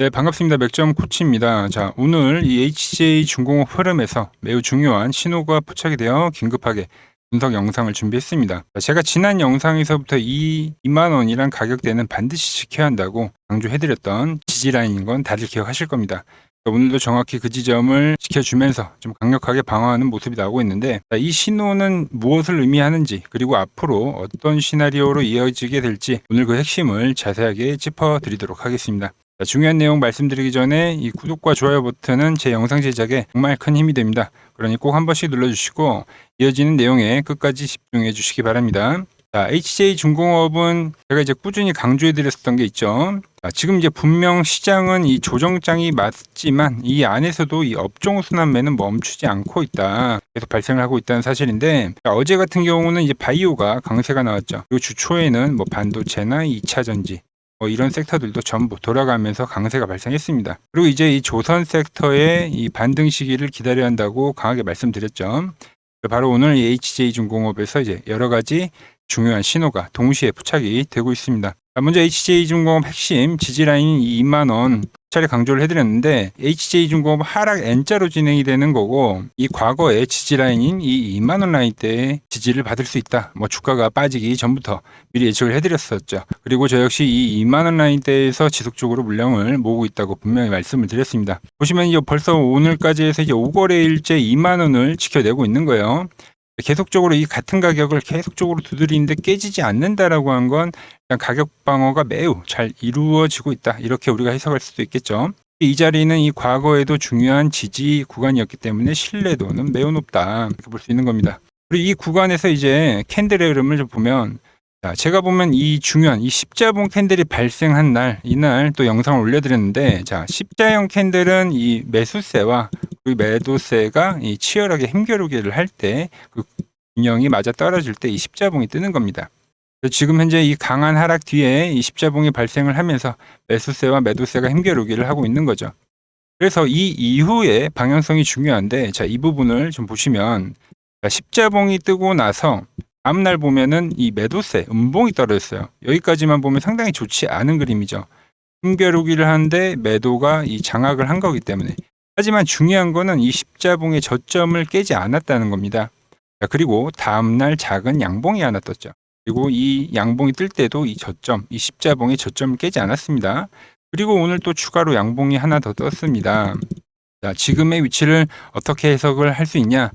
네, 반갑습니다. 맥점 코치입니다. 자, 오늘 이 HJ 중공업 흐름에서 매우 중요한 신호가 포착이 되어 긴급하게 분석 영상을 준비했습니다. 자, 제가 지난 영상에서부터 이 2만 원이란 가격대는 반드시 지켜야 한다고 강조해드렸던 지지라인인 건 다들 기억하실 겁니다. 자, 오늘도 정확히 그 지점을 지켜주면서 좀 강력하게 방어하는 모습이 나오고 있는데 자, 이 신호는 무엇을 의미하는지 그리고 앞으로 어떤 시나리오로 이어지게 될지 오늘 그 핵심을 자세하게 짚어드리도록 하겠습니다. 자, 중요한 내용 말씀드리기 전에 이 구독과 좋아요 버튼은 제 영상 제작에 정말 큰 힘이 됩니다. 그러니 꼭 한 번씩 눌러주시고 이어지는 내용에 끝까지 집중해 주시기 바랍니다. 자, HJ 중공업은 제가 이제 꾸준히 강조해 드렸었던 게 있죠. 자, 지금 이제 분명 시장은 이 조정장이 맞지만 이 안에서도 이 업종 순환매는 멈추지 않고 있다. 계속 발생을 하고 있다는 사실인데 자, 어제 같은 경우는 이제 바이오가 강세가 나왔죠. 그리고 주초에는 뭐 반도체나 2차 전지 뭐 이런 섹터들도 전부 돌아가면서 강세가 발생했습니다. 그리고 이제 이 조선 섹터의 이 반등 시기를 기다려야 한다고 강하게 말씀드렸죠. 바로 오늘 이 HJ 중공업에서 이제 여러 가지 중요한 신호가 동시에 포착이 되고 있습니다. 자, 먼저 HJ 중공업 핵심 지지라인 2만 원 차례 강조를 해드렸는데 HJ 중공업 하락 N자로 진행이 되는 거고 이 과거의 지지라인인 이 2만 원 라인 때 지지를 받을 수 있다. 뭐 주가가 빠지기 전부터 미리 예측을 해드렸었죠. 그리고 저 역시 이 2만 원 라인 대에서 지속적으로 물량을 모으고 있다고 분명히 말씀을 드렸습니다. 보시면 이제 벌써 오늘까지 해서 이제 5거래일째 2만 원을 지켜내고 있는 거예요. 계속적으로 이 같은 가격을 계속적으로 두드리는데 깨지지 않는다라고 한 건 가격 방어가 매우 잘 이루어지고 있다. 이렇게 우리가 해석할 수도 있겠죠. 이 자리는 이 과거에도 중요한 지지 구간이었기 때문에 신뢰도는 매우 높다. 이렇게 볼 수 있는 겁니다. 그리고 이 구간에서 이제 캔들의 흐름을 좀 보면 자, 제가 보면 이 중요한 이 십자봉 캔들이 발생한 날, 이날 또 영상을 올려드렸는데, 자, 십자형 캔들은 이 매수세와 그리고 매도세가 이 치열하게 힘겨루기를 할 때 그 균형이 맞아 떨어질 때 이 십자봉이 뜨는 겁니다. 지금 현재 이 강한 하락 뒤에 이 십자봉이 발생을 하면서 매수세와 매도세가 힘겨루기를 하고 있는 거죠. 그래서 이 이후에 방향성이 중요한데, 자, 이 부분을 좀 보시면, 자, 십자봉이 뜨고 나서 다음날 보면은 이 매도세, 음봉이 떨어졌어요. 여기까지만 보면 상당히 좋지 않은 그림이죠. 힘겨루기를 하는데 매도가 이 장악을 한 거기 때문에. 하지만 중요한 거는 이 십자봉의 저점을 깨지 않았다는 겁니다. 자, 그리고 다음날 작은 양봉이 하나 떴죠. 그리고 이 양봉이 뜰 때도 이 저점, 이 십자봉의 저점을 깨지 않았습니다. 그리고 오늘 또 추가로 양봉이 하나 더 떴습니다. 자, 지금의 위치를 어떻게 해석을 할 수 있냐?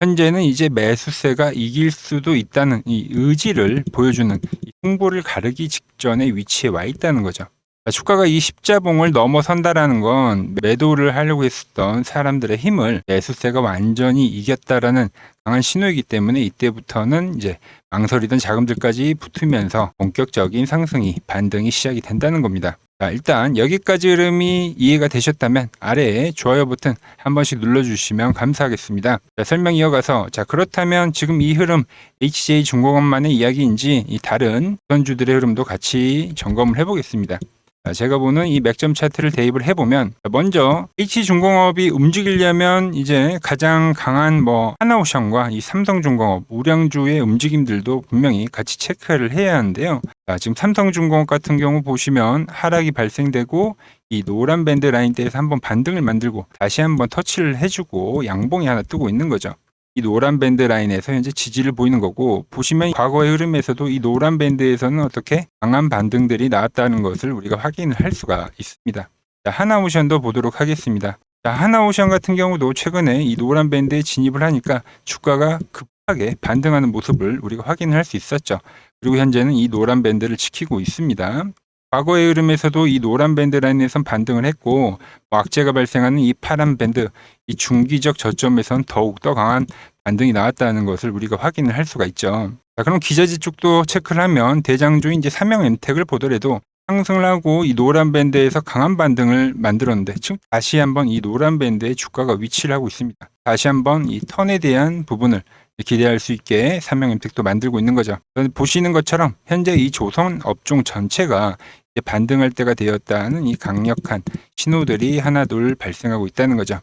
현재는 이제 매수세가 이길 수도 있다는 이 의지를 보여주는 이 홍보를 가르기 직전의 위치에 와 있다는 거죠. 자, 주가가 이 십자봉을 넘어선다라는 건 매도를 하려고 했었던 사람들의 힘을 매수세가 완전히 이겼다라는 강한 신호이기 때문에 이때부터는 이제 망설이던 자금들까지 붙으면서 본격적인 상승이 반등이 시작이 된다는 겁니다. 자, 일단 여기까지 흐름이 이해가 되셨다면 아래에 좋아요 버튼 한 번씩 눌러주시면 감사하겠습니다. 자, 설명 이어가서 자 그렇다면 지금 이 흐름 HJ 중공업만의 이야기인지 이 다른 선주들의 흐름도 같이 점검을 해보겠습니다. 자, 제가 보는 이 맥점 차트를 대입을 해보면 먼저 H중공업이 움직이려면 이제 가장 강한 뭐 하나오션과 이 삼성중공업, 우량주의 움직임들도 분명히 같이 체크를 해야 하는데요. 자, 지금 삼성중공업 같은 경우 보시면 하락이 발생되고 이 노란 밴드 라인대에서 한번 반등을 만들고 다시 한번 터치를 해주고 양봉이 하나 뜨고 있는 거죠. 이 노란 밴드 라인에서 현재 지지를 보이는 거고 보시면 과거의 흐름에서도 이 노란 밴드에서는 어떻게 강한 반등들이 나왔다는 것을 우리가 확인을 할 수가 있습니다. 자, 하나오션도 보도록 하겠습니다. 자, 하나오션 같은 경우도 최근에 이 노란 밴드에 진입을 하니까 주가가 급하게 반등하는 모습을 우리가 확인을 할수 있었죠. 그리고 현재는 이 노란 밴드를 지키고 있습니다. 과거의 흐름에서도 이 노란 밴드 라인에선 반등을 했고 뭐 악재가 발생하는 이 파란 밴드 이 중기적 저점에선 더욱 더 강한 반등이 나왔다는 것을 우리가 확인을 할 수가 있죠. 자, 그럼 기저지 쪽도 체크를 하면 대장주인 이제 삼형 엠텍을 보더라도 상승을 하고 이 노란 밴드에서 강한 반등을 만들었는데 지금 다시 한번 이 노란 밴드의 주가가 위치를 하고 있습니다. 다시 한번 이 턴에 대한 부분을 기대할 수 있게 삼명 엠텍도 만들고 있는 거죠. 보시는 것처럼 현재 이 조선 업종 전체가 반등할 때가 되었다는 이 강력한 신호들이 하나둘 발생하고 있다는 거죠.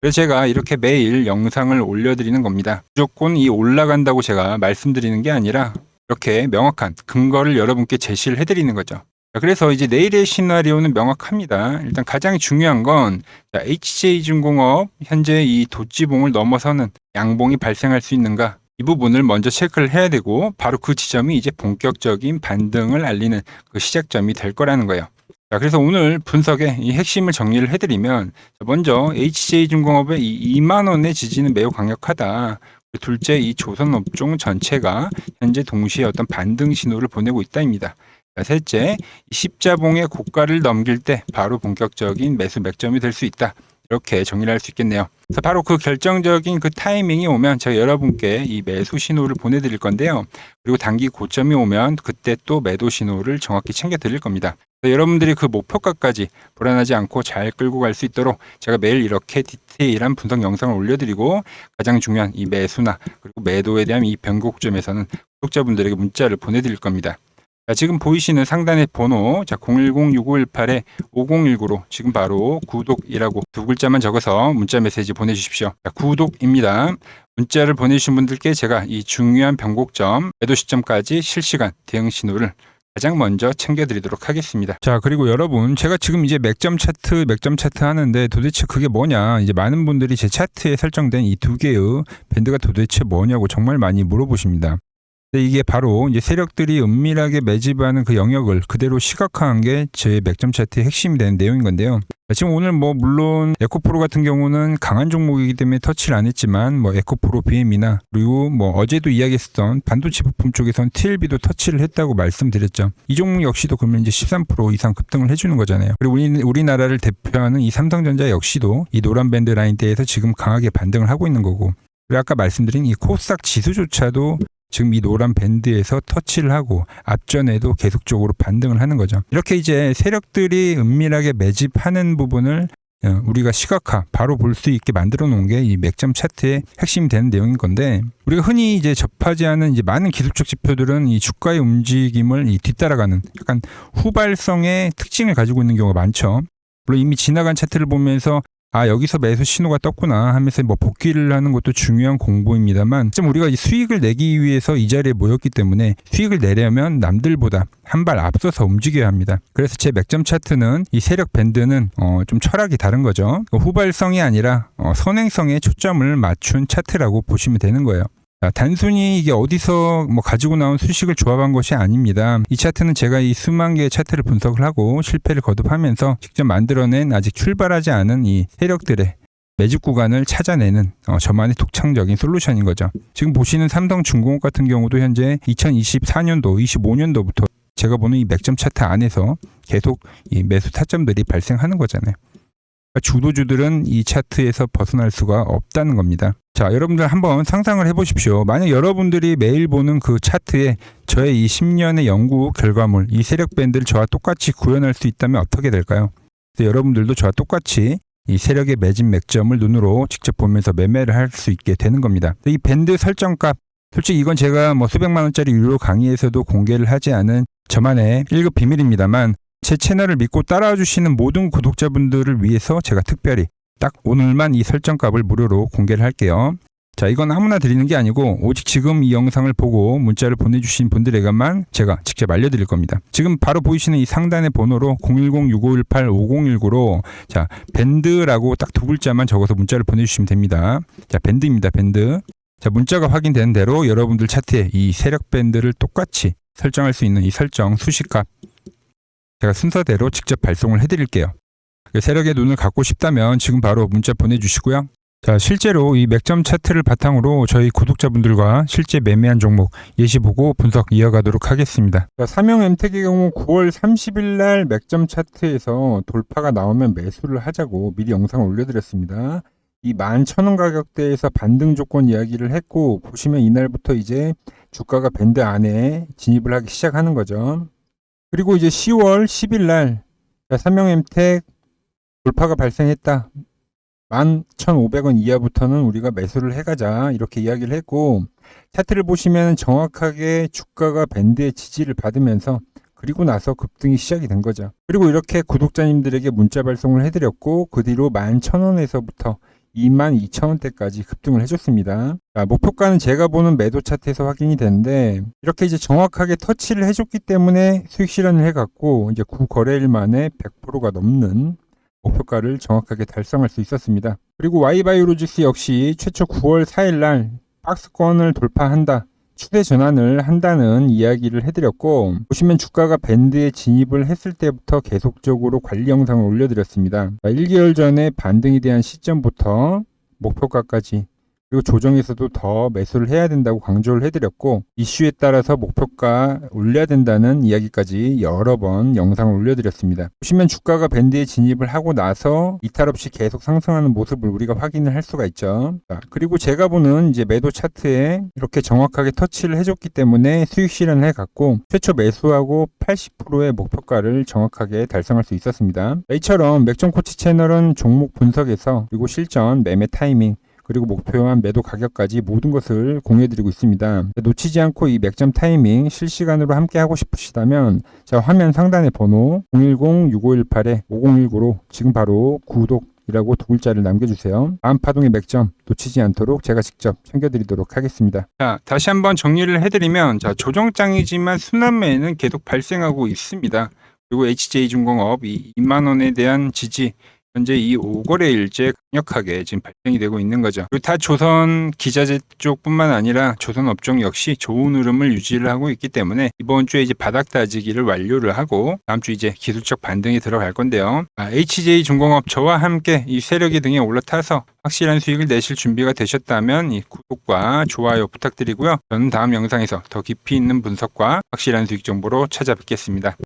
그래서 제가 이렇게 매일 영상을 올려드리는 겁니다. 무조건 이 올라간다고 제가 말씀드리는 게 아니라 이렇게 명확한 근거를 여러분께 제시를 해드리는 거죠. 자, 그래서 이제 내일의 시나리오는 명확합니다. 일단 가장 중요한 건 자, HJ중공업 현재 이 도지봉을 넘어서는 양봉이 발생할 수 있는가 이 부분을 먼저 체크를 해야 되고 바로 그 지점이 이제 본격적인 반등을 알리는 그 시작점이 될 거라는 거예요. 자, 그래서 오늘 분석의 이 핵심을 정리를 해드리면 자, 먼저 HJ중공업의 이 2만 원의 지지는 매우 강력하다. 둘째 이 조선업종 전체가 현재 동시에 어떤 반등 신호를 보내고 있다입니다. 자, 셋째 이 십자봉의 고가를 넘길 때 바로 본격적인 매수 맥점이 될 수 있다. 이렇게 정리를 할 수 있겠네요. 그래서 바로 그 결정적인 그 타이밍이 오면 제가 여러분께 이 매수 신호를 보내드릴 건데요. 그리고 단기 고점이 오면 그때 또 매도 신호를 정확히 챙겨 드릴 겁니다. 여러분들이 그 목표가까지 불안하지 않고 잘 끌고 갈 수 있도록 제가 매일 이렇게 디테일한 분석 영상을 올려드리고 가장 중요한 이 매수나 그리고 매도에 대한 이 변곡점에서는 구독자분들에게 문자를 보내드릴 겁니다. 자, 지금 보이시는 상단의 번호 자 010-6518-5019로 지금 바로 구독이라고 두 글자만 적어서 문자 메시지 보내주십시오. 자, 구독입니다. 문자를 보내주신 분들께 제가 이 중요한 변곡점, 매도 시점까지 실시간 대응 신호를 가장 먼저 챙겨드리도록 하겠습니다. 자, 그리고 여러분, 제가 지금 이제 맥점 차트, 맥점 차트 하는데 도대체 그게 뭐냐? 이제 많은 분들이 제 차트에 설정된 이 두 개의 밴드가 도대체 뭐냐고 정말 많이 물어보십니다. 이게 바로 이제 세력들이 은밀하게 매집하는 그 영역을 그대로 시각화한 게 제 맥점 차트의 핵심이 되는 내용인 건데요. 지금 오늘 뭐 물론 에코프로 같은 경우는 강한 종목이기 때문에 터치를 안 했지만 뭐 에코프로 BM이나 그리고 뭐 어제도 이야기했었던 반도체 부품 쪽에선 TLB도 터치를 했다고 말씀드렸죠. 이 종목 역시도 그러면 이제 13% 이상 급등을 해주는 거잖아요. 그리고 우리, 우리나라를 대표하는 이 삼성전자 역시도 이 노란 밴드 라인대에서 지금 강하게 반등을 하고 있는 거고 그리고 아까 말씀드린 이 코스닥 지수조차도 지금 이 노란 밴드에서 터치를 하고 앞전에도 계속적으로 반등을 하는 거죠. 이렇게 이제 세력들이 은밀하게 매집하는 부분을 어, 우리가 시각화 바로 볼 수 있게 만들어 놓은 게 이 맥점 차트의 핵심이 되는 내용인 건데 우리가 흔히 이제 접하지 않은 이제 많은 기술적 지표들은 이 주가의 움직임을 이 뒤따라가는 약간 후발성의 특징을 가지고 있는 경우가 많죠. 물론 이미 지나간 차트를 보면서 아 여기서 매수 신호가 떴구나 하면서 뭐 복귀를 하는 것도 중요한 공부입니다만 좀 우리가 이 수익을 내기 위해서 이 자리에 모였기 때문에 수익을 내려면 남들보다 한 발 앞서서 움직여야 합니다. 그래서 제 맥점 차트는 이 세력 밴드는 어, 좀 철학이 다른 거죠. 후발성이 아니라 어, 선행성에 초점을 맞춘 차트라고 보시면 되는 거예요. 자, 단순히 이게 어디서 뭐 가지고 나온 수식을 조합한 것이 아닙니다. 이 차트는 제가 이 수만 개의 차트를 분석을 하고 실패를 거듭하면서 직접 만들어낸 아직 출발하지 않은 이 세력들의 매집 구간을 찾아내는 어, 저만의 독창적인 솔루션인 거죠. 지금 보시는 삼성중공업 같은 경우도 현재 2024년도, 25년도부터 제가 보는 이 맥점 차트 안에서 계속 이 매수 타점들이 발생하는 거잖아요. 주도주들은 이 차트에서 벗어날 수가 없다는 겁니다. 자, 여러분들 한번 상상을 해보십시오. 만약 여러분들이 매일 보는 그 차트에 저의 이 10년의 연구 결과물, 이 세력 밴드를 저와 똑같이 구현할 수 있다면 어떻게 될까요? 여러분들도 저와 똑같이 이 세력의 매집 맥점을 눈으로 직접 보면서 매매를 할 수 있게 되는 겁니다. 이 밴드 설정값, 솔직히 이건 제가 뭐 수백만 원짜리 유료 강의에서도 공개를 하지 않은 저만의 1급 비밀입니다만 제 채널을 믿고 따라와 주시는 모든 구독자분들을 위해서 제가 특별히 딱 오늘만 이 설정값을 무료로 공개를 할게요. 자, 이건 아무나 드리는 게 아니고 오직 지금 이 영상을 보고 문자를 보내주신 분들에게만 제가 직접 알려드릴 겁니다. 지금 바로 보이시는 이 상단의 번호로 010-6518-5019로 자, 밴드라고 딱 두 글자만 적어서 문자를 보내주시면 됩니다. 자, 밴드입니다. 밴드. 자, 문자가 확인된 대로 여러분들 차트에 이 세력 밴드를 똑같이 설정할 수 있는 이 설정 수식값 제가 순서대로 직접 발송을 해드릴게요. 세력의 눈을 갖고 싶다면 지금 바로 문자 보내주시고요. 자, 실제로 이 맥점 차트를 바탕으로 저희 구독자분들과 실제 매매한 종목 예시 보고 분석 이어가도록 하겠습니다. 자, 삼형 엠텍의 경우 9월 30일 날 맥점 차트에서 돌파가 나오면 매수를 하자고 미리 영상을 올려드렸습니다. 이 11,000원 가격대에서 반등 조건 이야기를 했고 보시면 이날부터 이제 주가가 밴드 안에 진입을 하기 시작하는 거죠. 그리고 이제 10월 10일 날 삼명엠텍 돌파가 발생했다. 11,500원 이하부터는 우리가 매수를 해가자 이렇게 이야기를 했고 차트를 보시면 정확하게 주가가 밴드의 지지를 받으면서 그리고 나서 급등이 시작이 된 거죠. 그리고 이렇게 구독자님들에게 문자 발송을 해드렸고 그 뒤로 11,000원에서부터 22,000원대까지 급등을 해줬습니다. 자, 목표가는 제가 보는 매도 차트에서 확인이 되는데 이렇게 이제 정확하게 터치를 해줬기 때문에 수익 실현을 해갔고 이제 9거래일 만에 100%가 넘는 목표가를 정확하게 달성할 수 있었습니다. 그리고 Y바이오로직스 역시 최초 9월 4일 날 박스권을 돌파한다. 추세 전환을 한다는 이야기를 해드렸고 보시면 주가가 밴드에 진입을 했을 때부터 계속적으로 관리 영상을 올려드렸습니다. 1개월 전에 반등에 대한 시점부터 목표가까지 그리고 조정에서도 더 매수를 해야 된다고 강조를 해드렸고 이슈에 따라서 목표가 올려야 된다는 이야기까지 여러 번 영상을 올려드렸습니다. 보시면 주가가 밴드에 진입을 하고 나서 이탈 없이 계속 상승하는 모습을 우리가 확인을 할 수가 있죠. 자, 그리고 제가 보는 이제 매도 차트에 이렇게 정확하게 터치를 해줬기 때문에 수익 실현을 해갔고 최초 매수하고 80%의 목표가를 정확하게 달성할 수 있었습니다. 이처럼 맥점 코치 채널은 종목 분석에서 그리고 실전 매매 타이밍 그리고 목표한 매도 가격까지 모든 것을 공유해드리고 있습니다. 놓치지 않고 이 맥점 타이밍 실시간으로 함께 하고 싶으시다면 자 화면 상단의 번호 010-6518-5019로 지금 바로 구독 이라고 두 글자를 남겨주세요. 다음 파동의 맥점 놓치지 않도록 제가 직접 챙겨드리도록 하겠습니다. 자 다시 한번 정리를 해드리면 자 조정장이지만 순환매는 계속 발생하고 있습니다. 그리고 HJ중공업 이 2만 원에 대한 지지 현재 이 5거래일째 강력하게 지금 발생이 되고 있는 거죠. 그리고 다 조선 기자재 쪽뿐만 아니라 조선 업종 역시 좋은 흐름을 유지를 하고 있기 때문에 이번 주에 이제 바닥 다지기를 완료를 하고 다음 주 이제 기술적 반등이 들어갈 건데요. 아, HJ 중공업 저와 함께 이 세력이 등에 올라타서 확실한 수익을 내실 준비가 되셨다면 이 구독과 좋아요 부탁드리고요. 저는 다음 영상에서 더 깊이 있는 분석과 확실한 수익 정보로 찾아뵙겠습니다.